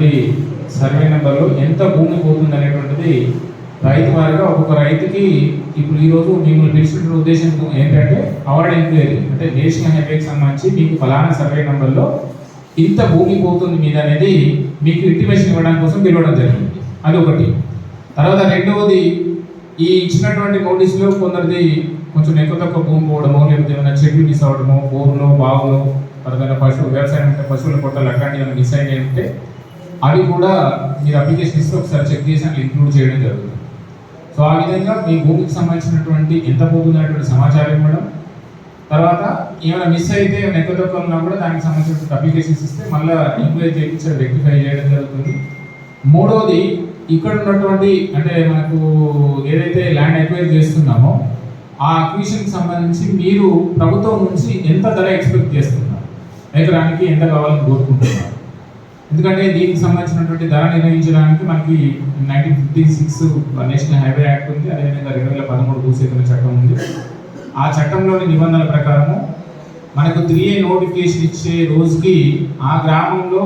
ఉన్నటువంటి సర్వే నెంబర్లో ఎంత భూమి పోతుంది అనేటువంటిది రైతు వారిగా ఒక్కొక్క రైతుకి ఇప్పుడు ఈరోజు మిమ్మల్ని పిలిచిన ఉద్దేశం ఏంటంటే అవర్ ఎంక్వైరీ అంటే నేషనల్ హైవేకి సంబంధించి మీకు ఫలానా సర్వే నెంబర్లో ఇంత భూమి పోతుంది మీద అనేది మీకు ఇంటిమేషన్ ఇవ్వడం కోసం పిలవడం జరిగింది. అది ఒకటి. తర్వాత రెండవది ఈ ఇచ్చినటువంటి నోటీసులో కొందరిది కొంచెం ఎక్కువ తక్కువ భూమి పోవడమో లేకపోతే ఏమైనా చెట్లు మిస్ అవ్వడమో బోర్లో బావులో తర్వాత పశువు వ్యవసాయం అంటే పశువుల కొట్టలు అట్లాంటివి ఏమైనా మిస్ అయినాయి ఉంటే అవి కూడా మీరు అప్లికేషన్ ఇస్తే ఒకసారి చెక్ చేసి అందులో ఇంక్లూడ్ చేయడం జరుగుతుంది. సో ఆ విధంగా మీ భూమికి సంబంధించినటువంటి ఎంత పోతుంది సమాచారం ఇవ్వడం. తర్వాత ఏమైనా మిస్ అయితే నెక్క ఎక్కువ తక్కువ ఉన్నా కూడా దానికి సంబంధించిన అప్లికేషన్స్ ఇస్తే మళ్ళీ ఎంక్వైరీ చేయించి రెక్టిఫై చేయడం జరుగుతుంది. మూడవది ఇక్కడ ఉన్నటువంటి అంటే మనకు ఏదైతే ల్యాండ్ ఎక్వైర్ చేస్తున్నామో ఆ అక్విషన్కి సంబంధించి మీరు ప్రభుత్వం నుంచి ఎంత ధర ఎక్స్పెక్ట్ చేస్తున్నారు? ఎకరానికి ఎంత కావాలని కోరుకుంటున్నారు? ఎందుకంటే దీనికి సంబంధించినటువంటి ధర నిర్ణయించడానికి మనకి nineteen fifty six national highway act ఉంది. అదేవిధంగా రెండు వేల పదమూడు భూసేకరణ చట్టం ఉంది. ఆ చట్టంలోని నిబంధనల ప్రకారము మనకు త్రీ ఏ నోటిఫికేషన్ ఇచ్చే రోజుకి ఆ గ్రామంలో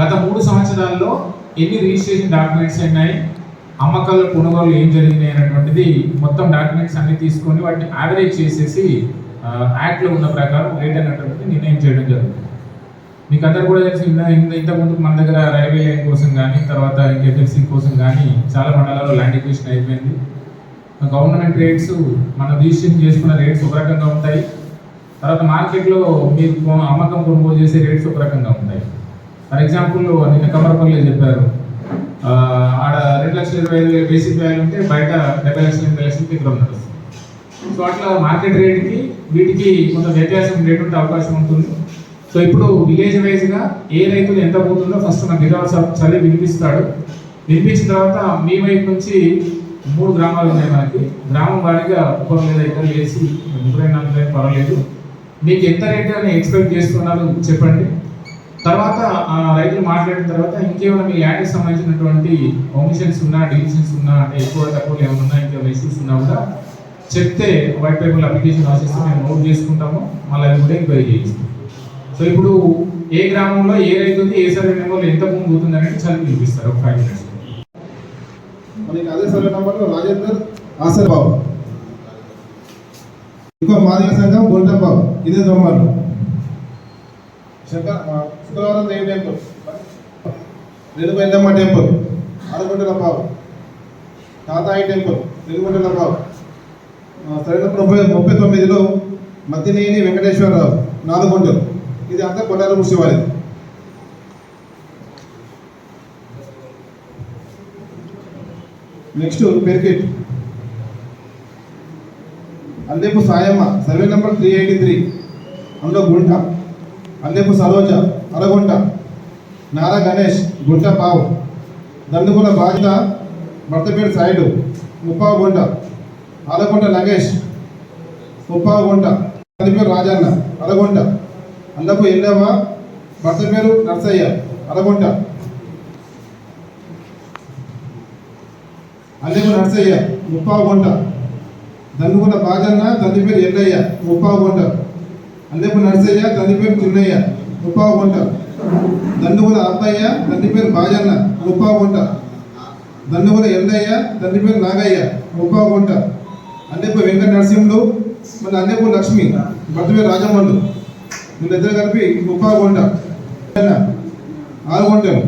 గత మూడు సంవత్సరాల్లో ఎన్ని రిజిస్ట్రేషన్ డాక్యుమెంట్స్ ఉన్నాయి అమ్మకాలు కొనుగోలు ఏం జరిగినాయి అనేటువంటిది మొత్తం డాక్యుమెంట్స్ అన్ని తీసుకొని వాటిని యావరేజ్ చేసేసి యాక్ట్లో ఉన్న ప్రకారం రేట్ అనేటువంటిది నిర్ణయం చేయడం జరుగుతుంది. మీకు అందరు కూడా తెలిసి ఇంత ఇంతకుముందు మన దగ్గర రైల్వే లైన్ కోసం కానీ తర్వాత ఇంకెఫ్ఎల్సీ కోసం కానీ చాలా మండలాల్లో ల్యాండ్ ఎక్విజిషన్ అయిపోయింది. గవర్నమెంట్ రేట్స్ మన రిజిస్ట్రేషన్ చేసుకున్న రేట్స్ ఒక రకంగా ఉంటాయి. తర్వాత మార్కెట్లో మీరు అమ్మకం కొనుగోలు చేసే రేట్స్ ఒక రకంగా ఉంటాయి. ఫర్ ఎగ్జాంపుల్ నిన్న కమరపల్లి చెప్పారు. ఆడ రెండు లక్షల ఇరవై ఐదు బేసిక్ వాల్యూ ఉంటే బయట డెబ్బై లక్షల ఎనభై లక్షలకి ఇక్కడ నడుస్తుంది సో అట్లా మార్కెట్ రేట్కి వీటికి కొంత వ్యత్యాసం ఉంటే అవకాశం ఉంటుంది. సో ఇప్పుడు విలేజ్ వైజ్గా ఏ రైతులు ఎంత పోతుందో ఫస్ట్ మన నిరాశ చదివి వినిపిస్తాడు. వినిపించిన తర్వాత మీ వైపు నుంచి మూడు గ్రామాలు ఉన్నాయి మనకి. గ్రామం వారిగా ఒకరు లేదా ఇద్దరు వేసి ముగ్గురైనా నలుగురైనా పర్వాలేదు. మీకు ఎంత రేట్ అని ఎక్స్పెక్ట్ చేస్తున్నారు చెప్పండి. తర్వాత ఆ రైతులు మాట్లాడిన తర్వాత ఇంకేమైనా మీ ల్యాండ్కి సంబంధించినటువంటి ఒమిషన్స్ ఉన్నా డివిజన్స్ ఉన్నా అంటే ఎక్కువ తక్కువ ఏమన్నా ఉన్నా ఇంకేమైనా ఇష్యూస్ ఉన్నా కూడా చెప్తే వైట్ పేపర్ అప్లికేషన్ రాసిస్తే మేము నోట్ చేసుకుంటాము. మళ్ళీ అది కూడా ఎంక్వైరీ చేయిస్తాం. సో ఇప్పుడు ఏ గ్రామంలో ఏ రైతుది ఏ సర్వే నెంబర్లో ఎంత భూమి పోతుంది అనేది చదివి చూపిస్తారు ఒక ఫైవ్ మినిట్స్ మనకి అదే సర్వే నంబర్లో రాజేందర్ ఆసర్ బాబు. ఇంకో మాదిక సంఘం గుంట బాబు. ఇదే దొమ్మలు శుక్రవారం దేవి టెంపుల్. రెడ్డిపల్లెమ్మ టెంపుల్. ఆరుగుంటల బాబు. తాతాయి టెంపుల్ నిలుగుంటల బాబు. సరైన ముప్పై ముప్పై తొమ్మిదిలో మద్దినేని వెంకటేశ్వరరావు నాలుగు గుంటలు ఇది అంతా కొట్టారు ముసేవాళ్ళది next పెరికెట్. Andepu Sayamma survey number three eighty three. అందులో గుంట. అందేపు సరోజ అరగుంట. నారా గణేష్ గుంట పావు. దండుకున్న బాధ్యత భర్తపేట సైడు ముప్పావు గుంట. అరగుంట నగేష్ ముప్పావు గుంట. తన రాజన్న అరగుంట. అల్లపు ఎల్లవ్వ భర్త పేరు నర్సయ్య అరగుంట అల్లెపు నర్సయ్య ముప్పావు గుంట దండుకుల బాజన్న తండ్రి పేరు ఎల్లయ్య ముప్పావు గుంట అల్లెపు నర్సయ్య తండ్రి పేరు చిన్నయ్య ముప్పావు గుంట దండుగుల అబ్బయ్య తండ్రి పేరు బాజన్న ముప్పావు గుంట దండుగుల ఎల్లయ్య తండ్రి పేరు నాగయ్య ముప్పావు గుంట అల్లెపు వెంకట నరసింహుడు మన అల్లెపు లక్ష్మి భర్త పేరు రాజమ్మలు వీళ్ళిద్దరు కలిపి ముప్పావు గుంట ఆరు గుంటలు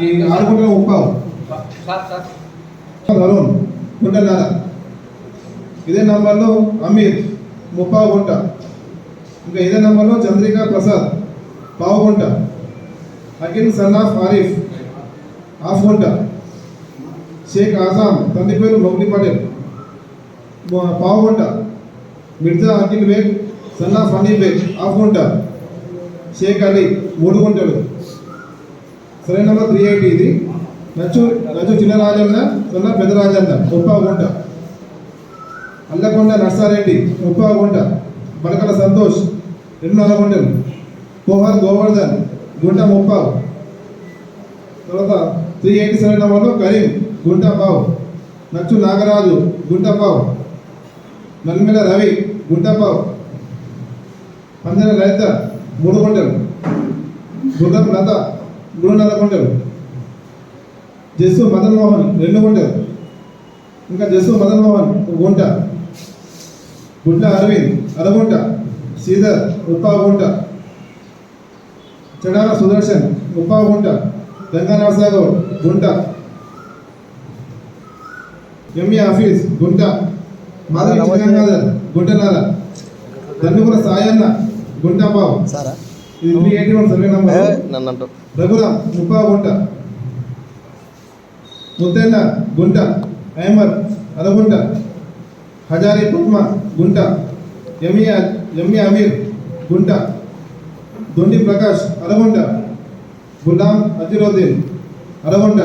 ఈ ఆరు గుంటలు ముప్పావు అరుణ్ గుంటన్నర ఇదే నంబర్లో అమీర్ ముప్పావు గుంట ఇంకా ఇదే నంబర్లో చంద్రికా ప్రసాద్ పావు గుంట Akhil son of Arif half గుంట షేక్ ఆజాం తండ్రి పేరు మొగ్ని పటేల్. పావు గుంట మిర్జా అఖిల్ బేగ్ సన్నా ఫనీ బేగ్ హాఫ్ గుంట. షేక్ అలీ మూడు గుంటలు. సరే నెంబర్ త్రీ ఎయిటీ ఇది. నచ్చు నచ్చు చిన్న రాజన్న సొన్న పెద్ద రాజన్న ముప్పావు గుంట. అల్లకొండ నర్సారెడ్డి ముప్పావు గుంట. బడకల సంతోష్ రెండు గుంటలు. కోహర్ గోవర్ధన్ గుంట ముప్పావు. తర్వాత త్రీ ఎయిటీ సెవెన్ నెంబర్లో కరీం గుంట పావు. నచ్చు నాగరాజు గుంట పావు. నల్మెల రవి గుంట పావు లలిత మూడు గుంటలు గుండం లత మూడున్నర గుంటలు జస్సు మదన్ మోహన్ రెండు గుంటలు ఇంకా జస్సు మదన్ మోహన్ ఒక గుంట. గుంట అరవింద్ అరగుంట. శ్రీధర్ ఉప్పా గుంట. చెడాల సుదర్శన్ ఉప్పా గుంట. గంగా నరసాగౌడ్ గుంట. ఎంఈ ఆఫీస్ గుంట. మాధవి చిన్నగంగాధర్ గుంటనాల దండుకుల సాయన్న గుంట పావు సారా? ఇది three eighty one survey number. Raghuram Muppa గుంట. ముద్దెన్న గుంట. అహ్మద్ అరగుంట. హజారీ పద్మ గుంట. ఎంఈ ఎంఈ అమీర్ గుంట. దొండి ప్రకాష్ అరగుంట. గులాం అజీరుద్దీన్ అరగుంట.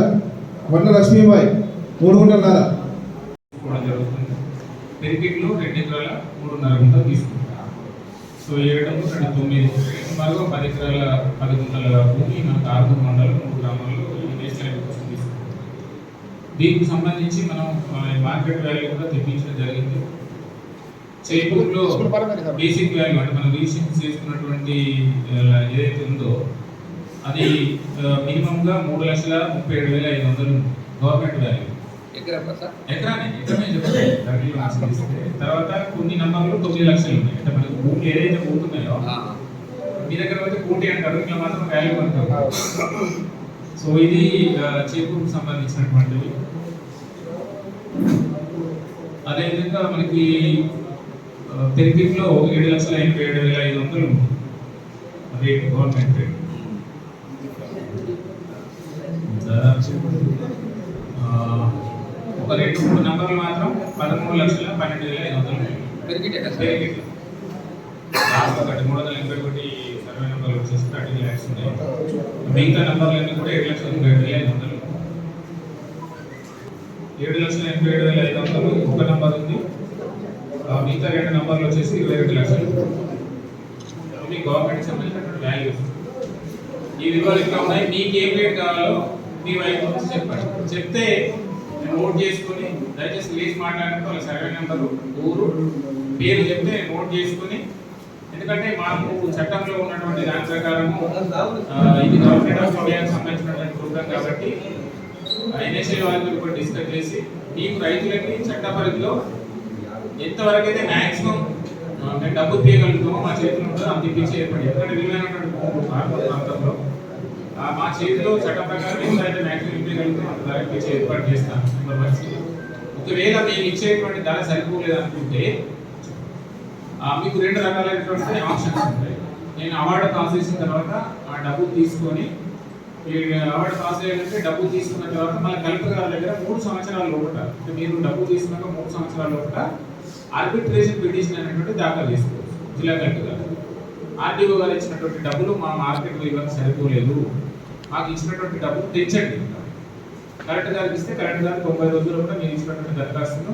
వడ్ల లక్ష్మీబాయి మూడు గుంటన్నర తీసుకోవడం జరుగుతుంది. పెరిగిట్లో రెండు ఎకరాల మూడున్నర గుంటలు తీసుకుంటాం. సో ఏడము రెండు తొమ్మిది సుమారుగా పది ఎకరాల పది గుంటల భూమి మనకు ఆరు మండలం మూడు గ్రామాల్లో ఈ నేషనల్ హైవే కోసం తీసుకుంటాం. దీనికి సంబంధించి మనం మార్కెట్ వాల్యూ కూడా తెప్పించడం జరిగింది. చేపూర్లో బేసిక్ వాల్యూ అంటే మనం రీసెంట్ చేసుకున్నటువంటి ఏదైతే ఉందో అది మినిమంగా మూడు లక్షల ముప్పై ఏడు వేల ఐదు వందలు గవర్నమెంట్ వాల్యూ. తర్వాత కొన్ని నంబర్లు తొమ్మిది లక్షలు ఉన్నాయి. అంటే మనకు ఏదైతే పోతున్నాయో మీ దగ్గర అయితే కోటి అంటారు ఇట్లా మాత్రం వాల్యూ అంటారు సో ఇది చేకూరుకు సంబంధించినటువంటివి అదేవిధంగా మనకి పెరిగిట్లో ఏడు లక్షల ఎనభై ఏడు వేల ఐదు వందలు ఉంది. రేట్ గవర్నమెంట్ రేట్ దాదాపు ఒక రెండు మూడు నంబర్లు మాత్రం పదమూడు లక్షల పన్నెండు వేల ఐదు వందలు. లాస్ట్ ఒకటి మూడు వందల ఎనభై ఒకటి సర్వే నెంబర్లు వచ్చేసి థర్టీ ల్యాక్స్ ఉన్నాయి. మిగతా నంబర్లన్నీ కూడా ఏడు లక్షల ఎనభై ఏడు వేల ఐదు వందలు. ఏడు లక్షల ఎనభై ఏడు వేల ఐదు వందలు ఒక నంబర్ ఉంది. మిగతా రెండు నంబర్లు వచ్చేసి ఇరవై రెండు లక్షలు. ఇవి గవర్నమెంట్ సంబంధించినటువంటి వాల్యూస్ ఈ వివరాలు ఇట్లా ఉన్నాయి. మీకు ఏం రేట్ కావాలో మీ వైపు నుంచి చెప్పండి. చెప్తే నేను నోట్ చేసుకొని దయచేసి లేచి మాట్లాడినప్పుడు వాళ్ళ సర్వే నెంబరు ఊరు పేరు చెప్తే నోట్ చేసుకొని ఎందుకంటే మాకు చట్టంలో ఉన్నటువంటి దాని ప్రకారము ఇది గవర్నమెంట్ ఆఫ్ ఇండియాకి సంబంధించినటువంటి ప్రోగ్రామ్ కాబట్టి ఎన్ఎస్ఏ వాళ్ళతో కూడా డిస్కస్ చేసి మీకు రైతులకి చట్ట పరిధిలో ఎంతవరకు అయితే మ్యాక్సిమం మేము డబ్బు తీయగలుగుతామో మా చేతిలో ఉంటుందో అంత ఇప్పించి ఏర్పడి ఎందుకంటే విలువైనటువంటి భూములు ప్రాంతంలో. మా చేతిలో చట్ట ప్రకారం ఎంత అయితే మ్యాక్సిమం ఇప్పించగలుగుతామో అంత ధర ఇప్పించి ఏర్పాటు చేస్తాను ఒకవేళ మేము ఇచ్చేటువంటి ధర సరిపోలేదు అనుకుంటే మీకు రెండు రకాలైనటువంటి ఆప్షన్స్ ఉంటాయి. నేను అవార్డు పాస్ చేసిన తర్వాత ఆ డబ్బు తీసుకొని అవార్డు పాస్ చేయాలంటే డబ్బు తీసుకున్న తర్వాత మళ్ళీ కలెక్టర్ దగ్గర మూడు సంవత్సరాల లోపట అంటే మీరు డబ్బు తీసుకున్నాక మూడు సంవత్సరాల లోపట ఆర్బిట్రేషన్ పిటిషన్ అనేటువంటి దాఖలు చేసుకోవచ్చు జిల్లా కలెక్టర్ గారు. ఆర్డీఓ గారు ఇచ్చినటువంటి డబ్బులు మా మార్కెట్లో విలువకు సరిపోలేదు. మాకు ఇచ్చినటువంటి డబ్బులు తెచ్చండి. కరెంట్ గారికి ఇస్తే కరెంట్ గారు తొంభై రోజుల కూడా మీరు ఇచ్చినటువంటి దరఖాస్తును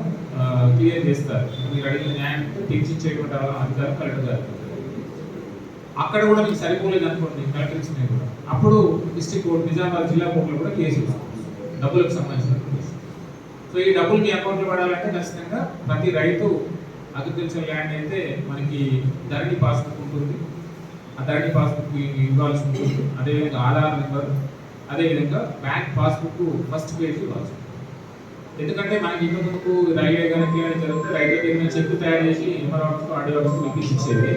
క్లియర్ చేస్తారు. మీరు అడిగిన న్యాయం తీర్చిచ్చేటువంటి అధికారం కరెంట్ గారు అక్కడ కూడా మీకు సరిపోలేదు అనుకోండి కలెక్టర్ కూడా. అప్పుడు డిస్ట్రిక్ట్ కోర్టు నిజామాబాద్ జిల్లా కోర్టులో కూడా కేసు డబ్బులకు సంబంధించిన సో ఈ డబ్బులు మీ అకౌంట్లో పడాలంటే ఖచ్చితంగా ప్రతి రైతు అగ్రికల్చర్ ల్యాండ్ అయితే మనకి ధరణి పాస్ ఉంటుంది. అతడి పాస్బుక్ ఇవ్వాల్సి ఉంటుంది అదేవిధంగా ఆధార్ నెంబర్ అదేవిధంగా బ్యాంక్ పాస్బుక్ ఫస్ట్ పేజ్ ఇవ్వాల్సి ఉంటుంది. ఎందుకంటే మనకి ఇంత ముందుకు రైల్వే కనుక క్లియర్ జరిగితే రైల్వే పేరు చెక్ తయారు చేసి ఎంఆర్ ఆఫీస్ ఆడియో ఆఫీస్ ఇచ్చేది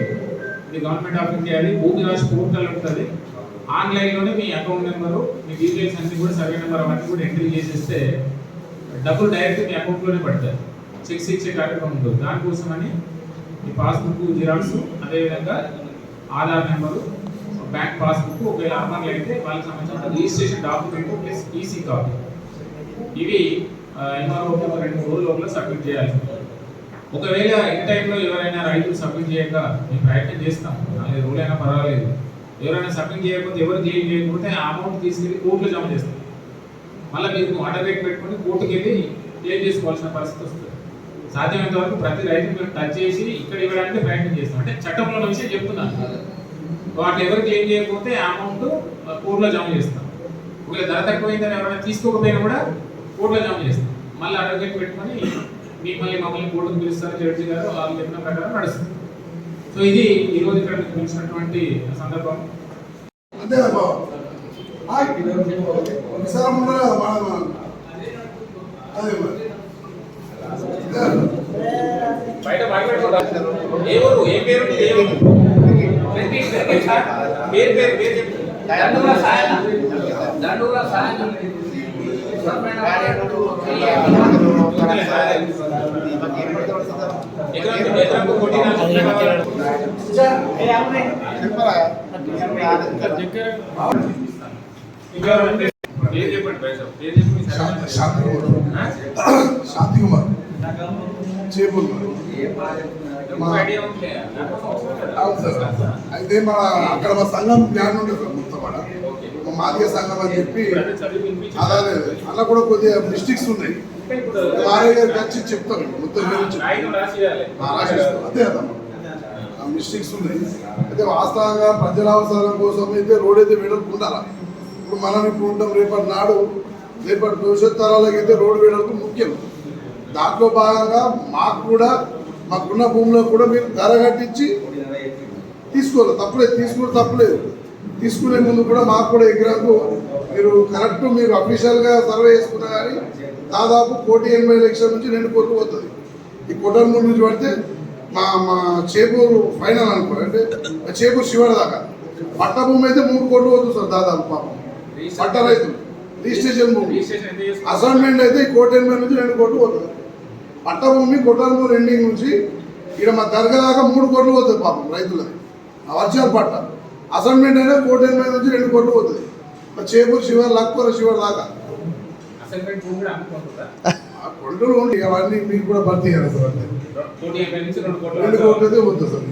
ఇది గవర్నమెంట్ ఆఫ్ ఇండియా అది భూమి రాసి పోర్టల్ ఉంటుంది. ఆన్లైన్లోనే మీ అకౌంట్ నెంబరు మీ డీటెయిల్స్ అన్ని కూడా సర్వే నెంబర్ అవన్నీ కూడా ఎంట్రీ చేసేస్తే డబ్బులు డైరెక్ట్ మీ అకౌంట్లోనే పడతాయి. చెక్స్ ఇచ్చే కార్యక్రమం ఉంటుంది దానికోసమని మీ పాస్బుక్ జిరాక్స్ అదేవిధంగా ఆధార్ నెంబరు బ్యాంక్ పాస్బుక్ ఒకవేళ అర్మన్లు అయితే వాళ్ళకి సంబంధించిన registration document plus EC copy. ఇవి ఎంఆర్ఓ రెండు మూడు రోజుల లోపల సబ్మిట్ చేయాలి. ఒకవేళ ఇన్ టైంలో ఎవరైనా రైతులు సబ్మిట్ చేయక మేము ప్రయత్నం చేస్తాం. ఏ రోజులు అయినా పర్వాలేదు. ఎవరైనా సబ్మిట్ చేయకపోతే ఎవరు క్లెయిమ్ చేయకపోతే ఆ అమౌంట్ తీసుకెళ్ళి కోర్టులో జమ చేస్తాం మళ్ళీ మీరు ఆర్డర్ రేట్ పెట్టుకుని కోర్టుకి వెళ్ళి క్లెయిమ్ చేసుకోవాల్సిన పరిస్థితి వస్తుంది. సాధ్యమైనంత వరకు ప్రతి రైతుకు టచ్ చేసి ఇక్కడ ఇవ్వడానికి ప్రయత్నం చేస్తాం. అంటే చట్టంలో ఉన్న విషయం చెప్తున్నాను. వాటిని ఎవరు క్లెయిమ్ చేయకపోతే అమౌంట్ కోర్టులో జమ చేస్తాం. ఒకవేళ ధర తక్కువైందని ఎవరైనా తీసుకోకపోయినా కూడా కోర్టులో జమ చేస్తాం. మళ్ళీ అడ్వకేట్ పెట్టుకొని మిమ్మల్ని మమ్మల్ని కోర్టుకు పిలుస్తారు జడ్జి గారు వాళ్ళు చెప్పిన ప్రకారం నడుస్తుంది. సో ఇది ఈ రోజు ఇక్కడ మీకు పిలిచినటువంటి సందర్భం. అంతే కదా బావ విశాలం ఉండదు కదా మన మన అదే మరి అదే. బయట మాట్లాడుకుంటారు ఏ ఊరు ఏ పేరు మీది? ఏ ఊరు పేరు పేరు పేరు చెప్పు. దండూర సాయన దండూర సాయన ఎకరం ఎకరం కొట్టిన ఇంకా ఉంది. పేరు చెప్పండి బయట. పేరు చెప్పి మీ సర్వే శాంతి ఆ? శాంతి కుమార్ చేపూర్ అవును సార్. అయితే మన అక్కడ మా సంఘం ప్లాన్ ఉంటుంది సార్ మొత్తం కూడా మా మాదిగ సంఘం అని చెప్పి అలాగే అలా కూడా కొద్దిగా మిస్టేక్స్ ఉన్నాయి. ఇంకా మారయ్య గారికి వచ్చి చెప్తాను మొత్తం గురించి రాయితం అంతే మిస్టేక్స్ ఉన్నాయి. అయితే వాస్తవంగా ప్రజల అవసరం కోసం అయితే రోడ్ అయితే వెడల్పు ఉండాలి ఇప్పుడు మనం ఇప్పుడు ఉంటాం రేపటి నాడు రేపటి భవిష్యత్ తరాలకైతే అయితే రోడ్డు వెడల్పు ముఖ్యం. దాంట్లో భాగంగా మాకు కూడా మాకున్న భూమిలో కూడా మీరు ధర కట్టించి తీసుకోవాలి. తప్పులేదు తీసుకుంటే తప్పులేదు. తీసుకునే ముందు కూడా మాకు కూడా ఎకరాకు మీరు కరెక్ట్ మీరు అఫీషియల్గా సర్వే చేసుకున్నా కానీ దాదాపు కోటి ఎనభై లక్షల నుంచి రెండు కోట్లు పోతుంది. ఈ కొట్టర్మూరు నుంచి పడితే మా మా చేపూరు ఫైనల్ అనుకో అంటే మా చేపూరు శివాడు దాకా. పట్ట భూమి అయితే మూడు కోట్లు పోతుంది సార్ దాదాపు పాపం. పట్ట రైతులు రిజిస్ట్రేషన్ భూమి? అసైన్మెంట్ అయితే ఈ కోటి ఎనభై నుంచి రెండు కోట్లు పోతుంది. పట్ట భూమి కొట్టాలమూరు ఎండింగ్ నుంచి ఇక్కడ మా దర్గా దాకా మూడు కోట్లు పోతుంది పాపం రైతులది ఆ వర్షాలు పట్ట. అసైన్మెంట్ అయితే కోటి ఎనభై నుంచి రెండు కోట్లు పోతుంది. చేపూరు శివారు లక్కూర శివారు దాకా. కొండలు ఉండి అవన్నీ మీకు కూడా భర్తీ చేయాలి రెండు కోట్ల పోతుంది సార్.